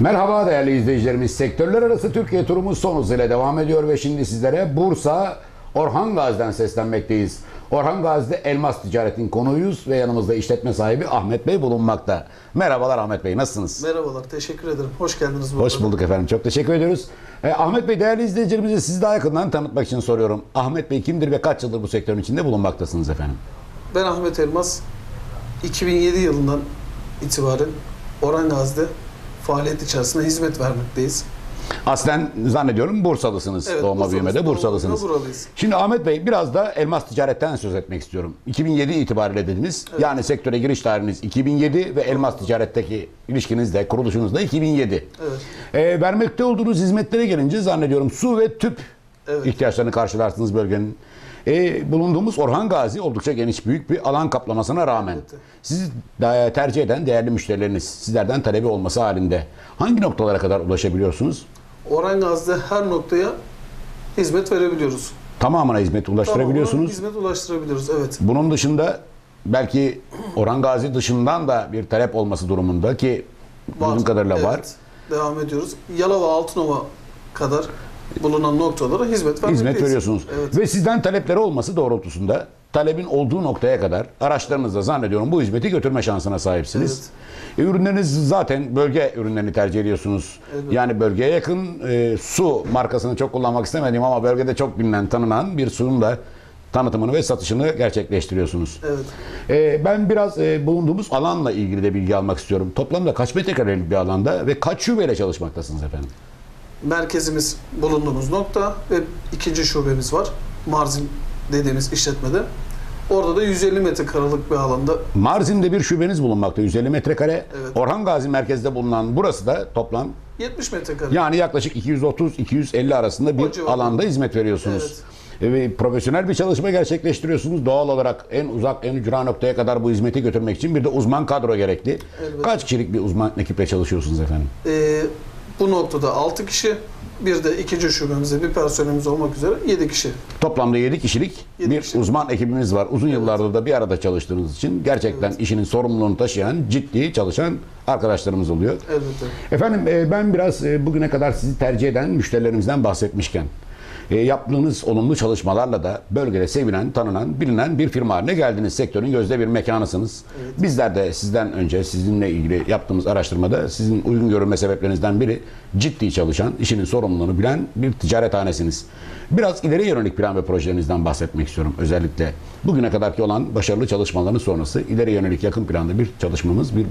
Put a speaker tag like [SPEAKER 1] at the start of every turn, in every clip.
[SPEAKER 1] Merhaba değerli izleyicilerimiz. Sektörler arası Türkiye turumuz son hızıyla devam ediyor ve şimdi sizlere Bursa Orhan Gazi'den seslenmekteyiz. Orhan Gazi'de elmas ticaretin konuyuz ve yanımızda işletme sahibi Ahmet Bey bulunmakta. Merhabalar Ahmet Bey nasılsınız?
[SPEAKER 2] Merhabalar, teşekkür ederim. Hoş geldiniz. bu
[SPEAKER 1] Hoş
[SPEAKER 2] arada.
[SPEAKER 1] bulduk efendim. Çok teşekkür ediyoruz. Ee, Ahmet Bey değerli izleyicilerimize sizi daha yakından tanıtmak için soruyorum. Ahmet Bey kimdir ve kaç yıldır bu sektörün içinde bulunmaktasınız efendim?
[SPEAKER 2] Ben Ahmet Elmas. 2007 yılından itibaren Orhan Gazi'de faaliyet içerisinde hizmet vermekteyiz.
[SPEAKER 1] Aslen zannediyorum Bursalısınız.
[SPEAKER 2] Evet,
[SPEAKER 1] Doğma büyümede Bursalısınız.
[SPEAKER 2] buralıyız.
[SPEAKER 1] Şimdi Ahmet Bey biraz da elmas ticaretten söz etmek istiyorum. 2007 itibariyle dediniz. Yani sektöre giriş tarihiniz 2007 ve elmas ticaretteki ilişkiniz de kuruluşunuz da 2007.
[SPEAKER 2] Evet.
[SPEAKER 1] Ee, vermekte olduğunuz hizmetlere gelince zannediyorum su ve tüp
[SPEAKER 2] Evet.
[SPEAKER 1] ihtiyaçlarını karşılarsınız bölgenin. Ee, bulunduğumuz Orhan Gazi oldukça geniş büyük bir alan kaplamasına rağmen sizi da- tercih eden değerli müşterileriniz sizlerden talebi olması halinde hangi noktalara kadar ulaşabiliyorsunuz?
[SPEAKER 2] Orhan Gazi'de her noktaya hizmet verebiliyoruz.
[SPEAKER 1] Tamamına hizmet ulaştırabiliyorsunuz.
[SPEAKER 2] Tamamına hizmet ulaştırabiliyoruz, evet.
[SPEAKER 1] Bunun dışında belki Orhan Gazi dışından da bir talep olması durumunda ki bildiğim kadarıyla
[SPEAKER 2] Evet,
[SPEAKER 1] var.
[SPEAKER 2] Devam ediyoruz. Yalova, Altınova kadar bulunan noktalara hizmet vermekteyiz.
[SPEAKER 1] Hizmet veriyorsunuz.
[SPEAKER 2] Evet.
[SPEAKER 1] Ve sizden talepleri olması doğrultusunda talebin olduğu noktaya kadar araçlarınızla zannediyorum bu hizmeti götürme şansına sahipsiniz. E, ürünleriniz zaten bölge ürünlerini tercih ediyorsunuz.
[SPEAKER 2] Evet.
[SPEAKER 1] Yani bölgeye yakın e, su markasını çok kullanmak istemedim ama bölgede çok bilinen, tanınan bir suyun da tanıtımını ve satışını gerçekleştiriyorsunuz.
[SPEAKER 2] Evet.
[SPEAKER 1] E, ben biraz e, bulunduğumuz alanla ilgili de bilgi almak istiyorum. Toplamda kaç metrekarelik bir alanda ve kaç şubeyle çalışmaktasınız efendim?
[SPEAKER 2] Merkezimiz bulunduğumuz nokta ve ikinci şubemiz var. Marzin dediğimiz işletmede. Orada da 150 metrekarelik bir alanda
[SPEAKER 1] Marzin'de bir şubeniz bulunmakta 150 metrekare.
[SPEAKER 2] Evet.
[SPEAKER 1] Orhan Gazi merkezde bulunan burası da toplam
[SPEAKER 2] 70 metrekare.
[SPEAKER 1] yani yaklaşık 230-250 arasında bir alanda hizmet veriyorsunuz. E, Ve profesyonel bir çalışma gerçekleştiriyorsunuz. Doğal olarak en uzak, en ücra noktaya kadar bu hizmeti götürmek için bir de uzman kadro gerekli.
[SPEAKER 2] Elbette.
[SPEAKER 1] Kaç kişilik bir uzman ekiple çalışıyorsunuz efendim?
[SPEAKER 2] Ee, bu noktada 6 kişi, bir de ikinci şubemizde bir personelimiz olmak üzere 7 kişi.
[SPEAKER 1] Toplamda 7 kişilik
[SPEAKER 2] Yedi
[SPEAKER 1] bir
[SPEAKER 2] kişi.
[SPEAKER 1] uzman ekibimiz var. Uzun yıllardır da bir arada çalıştığınız için gerçekten işinin sorumluluğunu taşıyan, ciddi çalışan arkadaşlarımız oluyor.
[SPEAKER 2] Elbette.
[SPEAKER 1] Efendim e, ben biraz e, bugüne kadar sizi tercih eden müşterilerimizden bahsetmişken e, yaptığınız olumlu çalışmalarla da bölgede sevilen, tanınan, bilinen bir firma haline geldiniz. Sektörün gözde bir mekanısınız. Bizler de sizden önce sizinle ilgili yaptığımız araştırmada sizin uygun görülme sebeplerinizden biri ciddi çalışan, işinin sorumluluğunu bilen bir ticarethanesiniz. Biraz ileriye yönelik plan ve projelerinizden bahsetmek istiyorum. Özellikle bugüne kadarki olan başarılı çalışmaların sonrası ileriye yönelik yakın planda bir çalışmamız, bir e,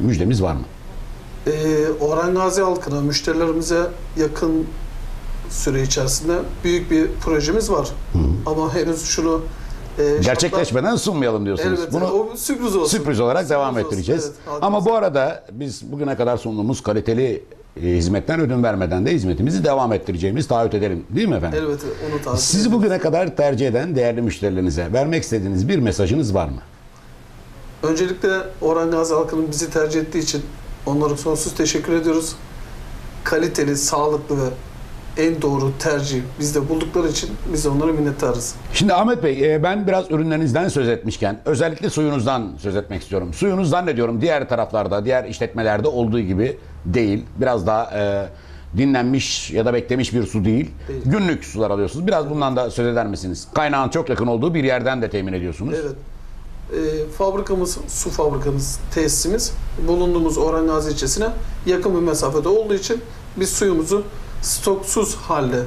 [SPEAKER 1] müjdemiz var mı?
[SPEAKER 2] Ee, Orhan Gazi halkına, müşterilerimize yakın süre içerisinde büyük bir projemiz var. Ama henüz şunu e,
[SPEAKER 1] Gerçekleşmeden sunmayalım diyorsunuz.
[SPEAKER 2] Elbette.
[SPEAKER 1] Bunu
[SPEAKER 2] o sürpriz olsun.
[SPEAKER 1] sürpriz olarak
[SPEAKER 2] Sürpriz
[SPEAKER 1] devam
[SPEAKER 2] olsun.
[SPEAKER 1] ettireceğiz.
[SPEAKER 2] Evet.
[SPEAKER 1] Ama bu arada biz bugüne kadar sunduğumuz kaliteli e, hizmetten ödün vermeden de hizmetimizi devam ettireceğimiz taahhüt edelim. Değil mi efendim?
[SPEAKER 2] Elbette onu tavsiye
[SPEAKER 1] Sizi bugüne kadar tercih eden değerli müşterilerinize vermek istediğiniz bir mesajınız var mı?
[SPEAKER 2] Öncelikle Orhan Gazi halkının bizi tercih ettiği için onlara sonsuz teşekkür ediyoruz. Kaliteli, sağlıklı ve en doğru tercih bizde buldukları için biz de onlara minnettarız.
[SPEAKER 1] Şimdi Ahmet Bey e, ben biraz ürünlerinizden söz etmişken özellikle suyunuzdan söz etmek istiyorum. Suyunuz zannediyorum diğer taraflarda, diğer işletmelerde olduğu gibi değil. Biraz daha e, dinlenmiş ya da beklemiş bir su değil.
[SPEAKER 2] Değil.
[SPEAKER 1] Günlük sular alıyorsunuz. Biraz bundan da söz eder misiniz? Kaynağın çok yakın olduğu bir yerden de temin ediyorsunuz.
[SPEAKER 2] Evet. Ee, fabrikamız, su fabrikamız, tesisimiz bulunduğumuz Orhan Gazi ilçesine yakın bir mesafede olduğu için biz suyumuzu stoksuz halde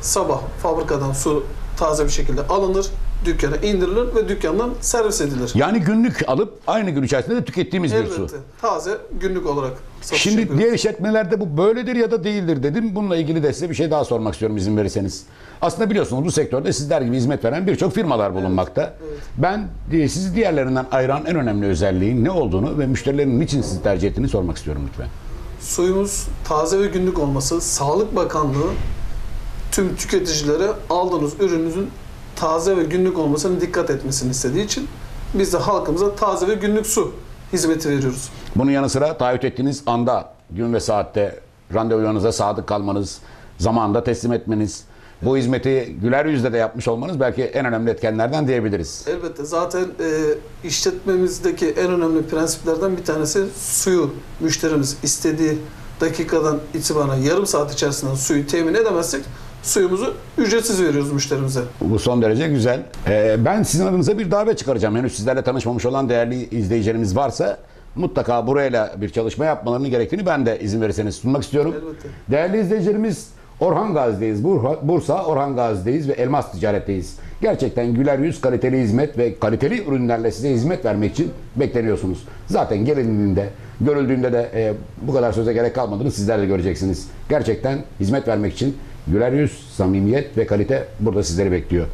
[SPEAKER 2] sabah fabrikadan su taze bir şekilde alınır, dükkana indirilir ve dükkandan servis edilir.
[SPEAKER 1] Yani günlük alıp aynı gün içerisinde de tükettiğimiz bir su.
[SPEAKER 2] Elbette. Taze günlük olarak satış
[SPEAKER 1] Şimdi
[SPEAKER 2] yapıyoruz.
[SPEAKER 1] diğer işletmelerde bu böyledir ya da değildir dedim. Bununla ilgili de size bir şey daha sormak istiyorum izin verirseniz. Aslında biliyorsunuz bu sektörde sizler gibi hizmet veren birçok firmalar bulunmakta. Ben e, sizi diğerlerinden ayıran en önemli özelliğin ne olduğunu ve müşterilerin niçin sizi tercih ettiğini sormak istiyorum lütfen.
[SPEAKER 2] Suyumuz taze ve günlük olması, Sağlık Bakanlığı tüm tüketicilere aldığınız ürününüzün taze ve günlük olmasına dikkat etmesini istediği için biz de halkımıza taze ve günlük su hizmeti veriyoruz.
[SPEAKER 1] Bunun yanı sıra taahhüt ettiğiniz anda, gün ve saatte randevularınıza sadık kalmanız, zamanında teslim etmeniz, bu hizmeti güler yüzle de yapmış olmanız belki en önemli etkenlerden diyebiliriz.
[SPEAKER 2] Elbette zaten e, işletmemizdeki en önemli prensiplerden bir tanesi suyu müşterimiz istediği dakikadan itibaren yarım saat içerisinde suyu temin edemezsek suyumuzu ücretsiz veriyoruz müşterimize.
[SPEAKER 1] Bu son derece güzel. Ee, ben sizin adınıza bir davet çıkaracağım. Henüz sizlerle tanışmamış olan değerli izleyicilerimiz varsa mutlaka burayla bir çalışma yapmalarını gerektiğini ben de izin verirseniz sunmak istiyorum.
[SPEAKER 2] Elbette.
[SPEAKER 1] Değerli izleyicilerimiz Orhan Gazi'deyiz. Bursa Orhan Gazi'deyiz ve Elmas Ticaret'teyiz. Gerçekten güler yüz, kaliteli hizmet ve kaliteli ürünlerle size hizmet vermek için bekleniyorsunuz. Zaten gelindiğinde, görüldüğünde de e, bu kadar söze gerek kalmadığını sizler de göreceksiniz. Gerçekten hizmet vermek için güler yüz, samimiyet ve kalite burada sizleri bekliyor.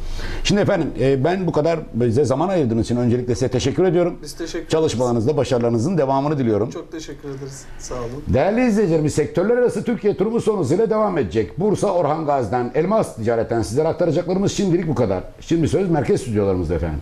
[SPEAKER 1] Şimdi efendim e, ben bu kadar bize zaman ayırdığınız için öncelikle size teşekkür ediyorum.
[SPEAKER 2] Biz teşekkür ederiz.
[SPEAKER 1] Çalışmalarınızda başarılarınızın devamını diliyorum.
[SPEAKER 2] Çok teşekkür ederiz. Sağ olun.
[SPEAKER 1] Değerli izleyicilerimiz sektörler arası Türkiye turumuz son hızıyla devam edecek. Bursa Orhan Gazi'den, Elmas Ticaret'ten sizlere aktaracaklarımız şimdilik bu kadar. Şimdi söz merkez stüdyolarımızda efendim.